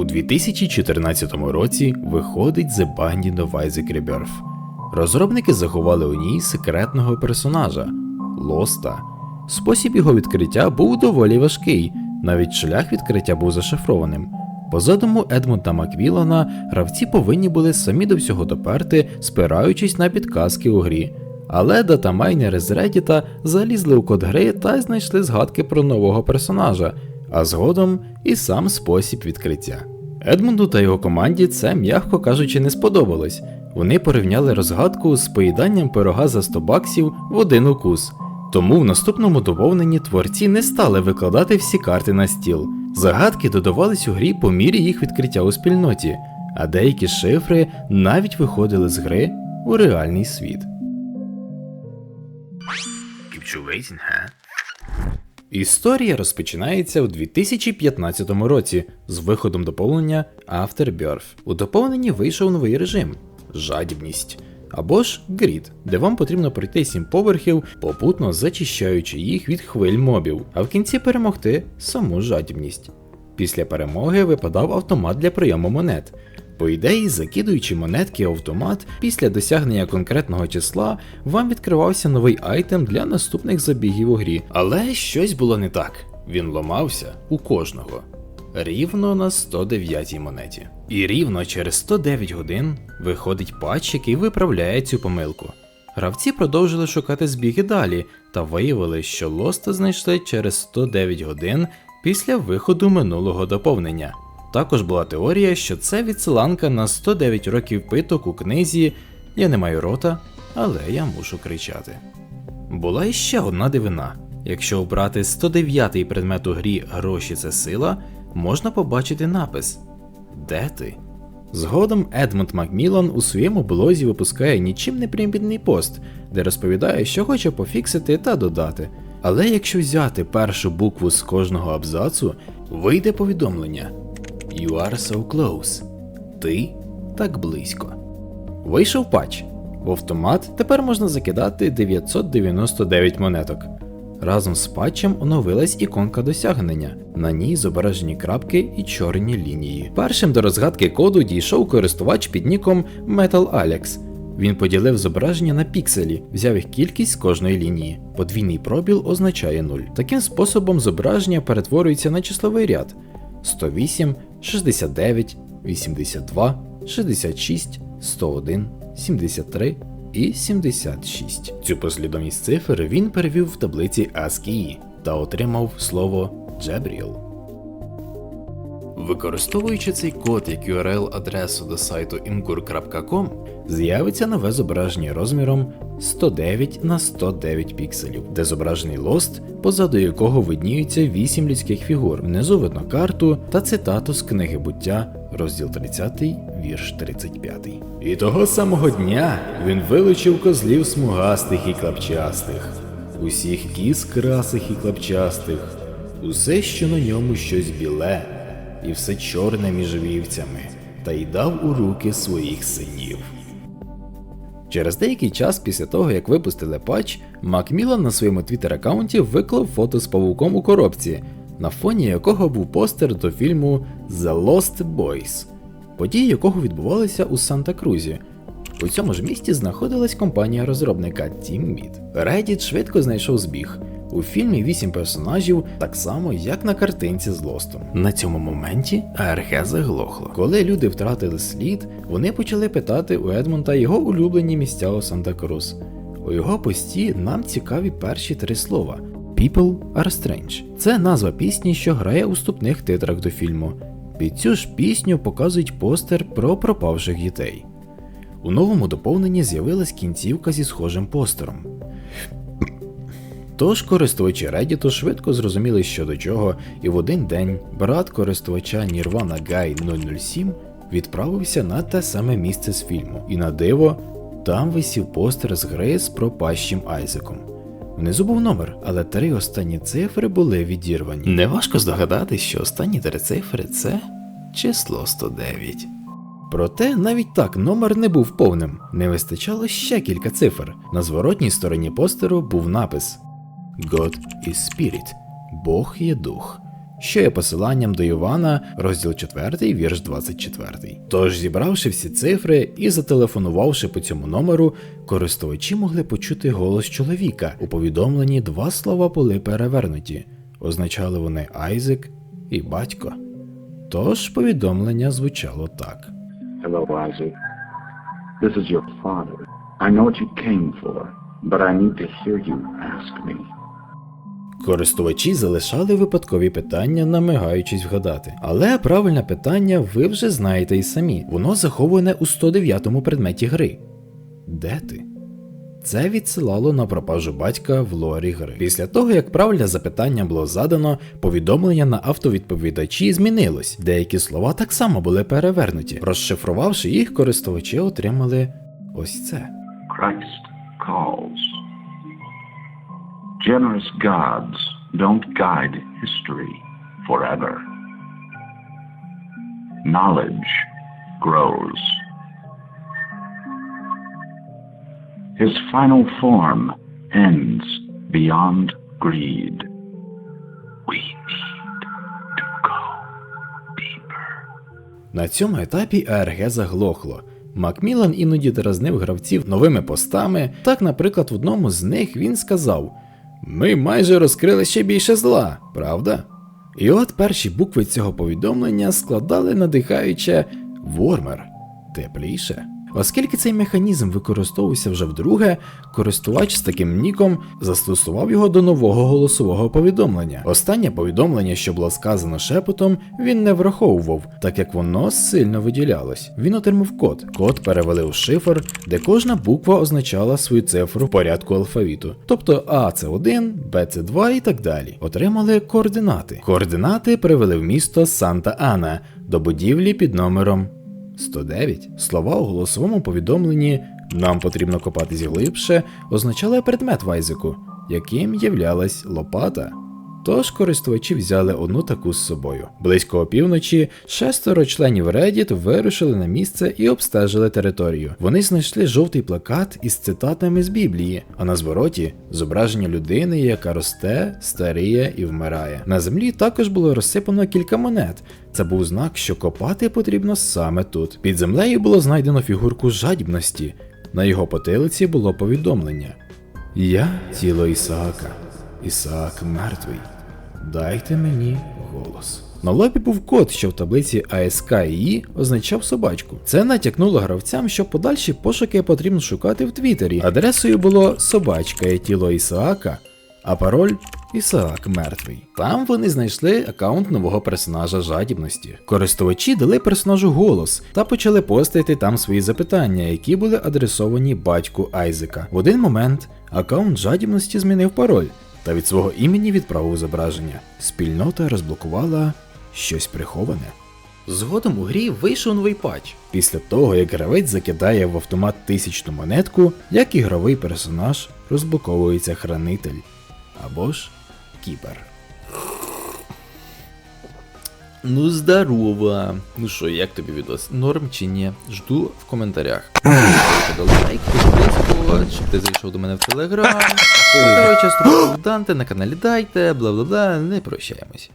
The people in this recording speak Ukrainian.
У 2014 році виходить The Binding of Isaac Rebirth. Розробники заховали у ній секретного персонажа Лоста. Спосіб його відкриття був доволі важкий, навіть шлях відкриття був зашифрованим. По задуму Едмунда Маквілана, гравці повинні були самі до всього доперти, спираючись на підказки у грі. Але датамайнери з Reddit залізли у код гри та знайшли згадки про нового персонажа, а згодом і сам спосіб відкриття. Едмунду та його команді це, м'яко кажучи, не сподобалось. Вони порівняли розгадку з поїданням пирога за 100 баксів в один укус. Тому в наступному доповненні творці не стали викладати всі карти на стіл. Загадки додавались у грі по мірі їх відкриття у спільноті, а деякі шифри навіть виходили з гри у реальний світ. Історія розпочинається у 2015 році з виходом доповнення Afterbirth. У доповненні вийшов новий режим жадібність. Або ж грід, де вам потрібно пройти 7 поверхів, попутно зачищаючи їх від хвиль мобів, а в кінці перемогти саму жадібність. Після перемоги випадав автомат для прийому монет. По ідеї, закидуючи монетки автомат, після досягнення конкретного числа вам відкривався новий айтем для наступних забігів у грі. Але щось було не так. Він ламався у кожного. Рівно на 109 монеті. І рівно через 109 годин виходить патч, який виправляє цю помилку. Гравці продовжили шукати збіги далі та виявили, що лоста знайшли через 109 годин після виходу минулого доповнення. Також була теорія, що це відсиланка на 109 років питок у книзі Я не маю рота, але я мушу кричати. Була іще одна дивина. Якщо обрати 109-й предмет у грі Гроші це сила, можна побачити напис Де ти? Згодом Едмунд Макмілан у своєму блозі випускає нічим не примітний пост, де розповідає, що хоче пофіксити та додати. Але якщо взяти першу букву з кожного абзацу, вийде повідомлення You are so close. Ти так близько. Вийшов патч. В автомат тепер можна закидати 999 монеток. Разом з патчем оновилась іконка досягнення. На ній зображені крапки і чорні лінії. Першим до розгадки коду дійшов користувач під ніком Metal Alex. Він поділив зображення на пікселі, взяв їх кількість з кожної лінії. Подвійний пробіл означає 0. Таким способом зображення перетворюється на числовий ряд 108, 69, 82, 66, 101, 73 і 76. Цю послідовність цифр він перевів в таблиці ASCII та отримав слово Джебріл. Використовуючи цей код як URL-адресу до сайту imgur.com, з'явиться нове зображення розміром 109 на 109 пікселів, де зображений лост, позаду якого видніються 8 людських фігур. Внизу видно карту та цитату з книги буття, розділ 30, вірш 35. І того самого дня він вилучив козлів смугастих і клапчастих, усіх кіз красих і клапчастих, усе, що на ньому щось біле і все чорне між вівцями, та й дав у руки своїх синів. Через деякий час після того, як випустили патч, Макмілан на своєму твіттер-аккаунті виклав фото з павуком у коробці, на фоні якого був постер до фільму The Lost Boys, події якого відбувалися у Санта-Крузі. У цьому ж місті знаходилась компанія розробника Team Meat. Reddit швидко знайшов збіг. У фільмі вісім персонажів, так само як на картинці з лостом. На цьому моменті АРГ заглохло. Коли люди втратили слід, вони почали питати у Едмонта його улюблені місця у Санта-Крус. У його пості нам цікаві перші три слова: People are strange. Це назва пісні, що грає у вступних титрах до фільму. Під цю ж пісню показують постер про пропавших дітей. У новому доповненні з'явилась кінцівка зі схожим постером. Тож користувачі Reddit швидко зрозуміли, що до чого, і в один день брат користувача Nirvana Guy 007 відправився на те саме місце з фільму, і на диво там висів постер з гри з пропащим Айзеком. Внизу був номер, але три останні цифри були відірвані. Неважко здогадатись, що останні три цифри це число 109. Проте навіть так номер не був повним, не вистачало ще кілька цифр. На зворотній стороні постеру був напис God is Spirit, Бог є дух. що є посиланням до Івана, розділ 4, вірш 24. Тож, зібравши всі цифри і зателефонувавши по цьому номеру, користувачі могли почути голос чоловіка. У повідомленні два слова були перевернуті. Означали вони Айзек і батько. Тож повідомлення звучало так. Hello, Isaac. This is your father. I know what you came for, but I need to hear you ask me. Користувачі залишали випадкові питання, намагаючись вгадати. Але правильне питання ви вже знаєте і самі. Воно заховане у 109-му предметі гри. Де ти? Це відсилало на пропажу батька в лорі гри. Після того, як правильне запитання було задано, повідомлення на автовідповідачі змінилось. Деякі слова так само були перевернуті. Розшифрувавши їх, користувачі отримали ось це. Christ calls. Generous gods don't guide history forever. Knowledge grows. His final form ends beyond greed. We need to go deeper. На цьому етапі АРГ заглохло. Макмілан іноді дразнив гравців новими постами. Так, наприклад, в одному з них він сказав: Ми майже розкрили ще більше зла, правда? І от перші букви цього повідомлення складали надихаюче Вормер тепліше. Оскільки цей механізм використовувався вже вдруге, користувач з таким ніком застосував його до нового голосового повідомлення. Останнє повідомлення, що було сказано шепотом, він не враховував, так як воно сильно виділялось. Він отримав код. Код перевели у шифр, де кожна буква означала свою цифру в порядку алфавіту. Тобто А це 1, Б це 2 і так далі. Отримали координати. Координати привели в місто Санта Ана до будівлі під номером 109. Слова у голосовому повідомленні нам потрібно копатись глибше означали предмет Вайзику, яким являлась лопата. Тож користувачі взяли одну таку з собою. Близько опівночі шестеро членів Reddit вирушили на місце і обстежили територію. Вони знайшли жовтий плакат із цитатами з Біблії, а на звороті зображення людини, яка росте, старіє і вмирає. На землі також було розсипано кілька монет. Це був знак, що копати потрібно саме тут. Під землею було знайдено фігурку жадібності. На його потилиці було повідомлення: Я тіло Ісаака. Ісаак мертвий. Дайте мені голос. На лобі був код, що в таблиці АСК ІІ означав собачку. Це натякнуло гравцям, що подальші пошуки потрібно шукати в Твіттері. Адресою було собачка і тіло Ісаака, а пароль Ісаак мертвий. Там вони знайшли аккаунт нового персонажа жадібності. Користувачі дали персонажу голос та почали постити там свої запитання, які були адресовані батьку Айзека. В один момент аккаунт жадібності змінив пароль та від свого імені відправив зображення. Спільнота розблокувала щось приховане. Згодом у грі вийшов новий патч. Після того, як гравець закидає в автомат тисячну монетку, як ігровий персонаж розблоковується хранитель або ж кіпер. Ну здорово. Ну що, як тобі відос? Норм чи ні? Жду в коментарях. Лайк, підписку, щоб ти зайшов до мене в телеграм. Часто Данте на каналі дайте, бла бла бла, не прощаємось.